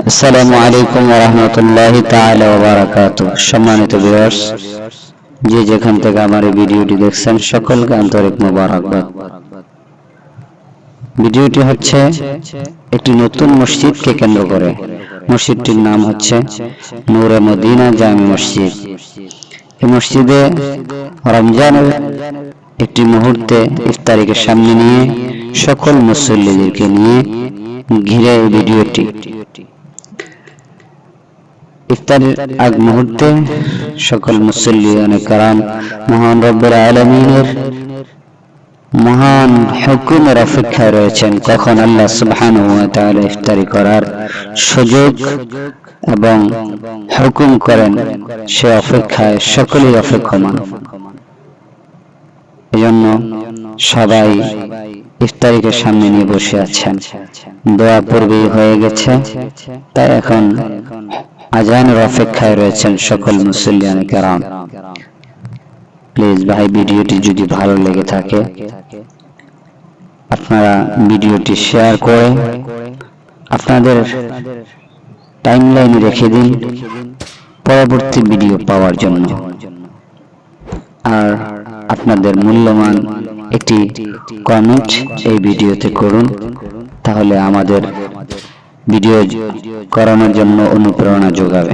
আসসালামু আলাইকুম রহমতুল্লাহ বারাকাতুহু সম্মানিত ভিউয়ার্স যে যেখান থেকে আমার এই ভিডিওটি দেখছেন, সকলকে আন্তরিক মোবারকবাদ। ভিডিওটি হচ্ছে একটি নতুন মসজিদকে কেন্দ্র করে। মসজিদটির নাম হচ্ছে নূরে মদিনা জামি মসজিদ। এই মসজিদে রমজানের একটি মুহূর্তে ইফতারিকে সামনে নিয়ে সকল মুসল্লিদেরকে নিয়ে ঘিরে ভিডিওটি। ইফতারের আগ মুহূর্তে সকল মুসল্লি কারাম মহান রব্বুল আলমিনের মহান হুকুমের অপেক্ষায় রয়েছেন। কখন আল্লাহ সুবহান ইফতারি করার সুযোগ এবং হুকুম করেন, সে অপেক্ষায় সকলেই অপেক্ষমান। এজন্য সবাই ইফতারিকে সামনে নিয়ে বসে আছেন। দোয়া পূর্বেই হয়ে গেছে, তাই এখন আজানের অপেক্ষায় রয়েছেন সকল মুসলিয়ান কেরাম। প্লিজ ভাই, ভিডিওটি যদি ভালো লেগে থাকে, আপনারা ভিডিওটি শেয়ার করে আপনাদের টাইম লাইনে রেখে দিন, পরবর্তী ভিডিও পাওয়ার জন্য। আর আপনাদের মূল্যবান একটি কমেন্ট এই ভিডিওতে করুন, তাহলে আমাদের ভিডিও করানোর জন্য অনুপ্রেরণা যোগাবে।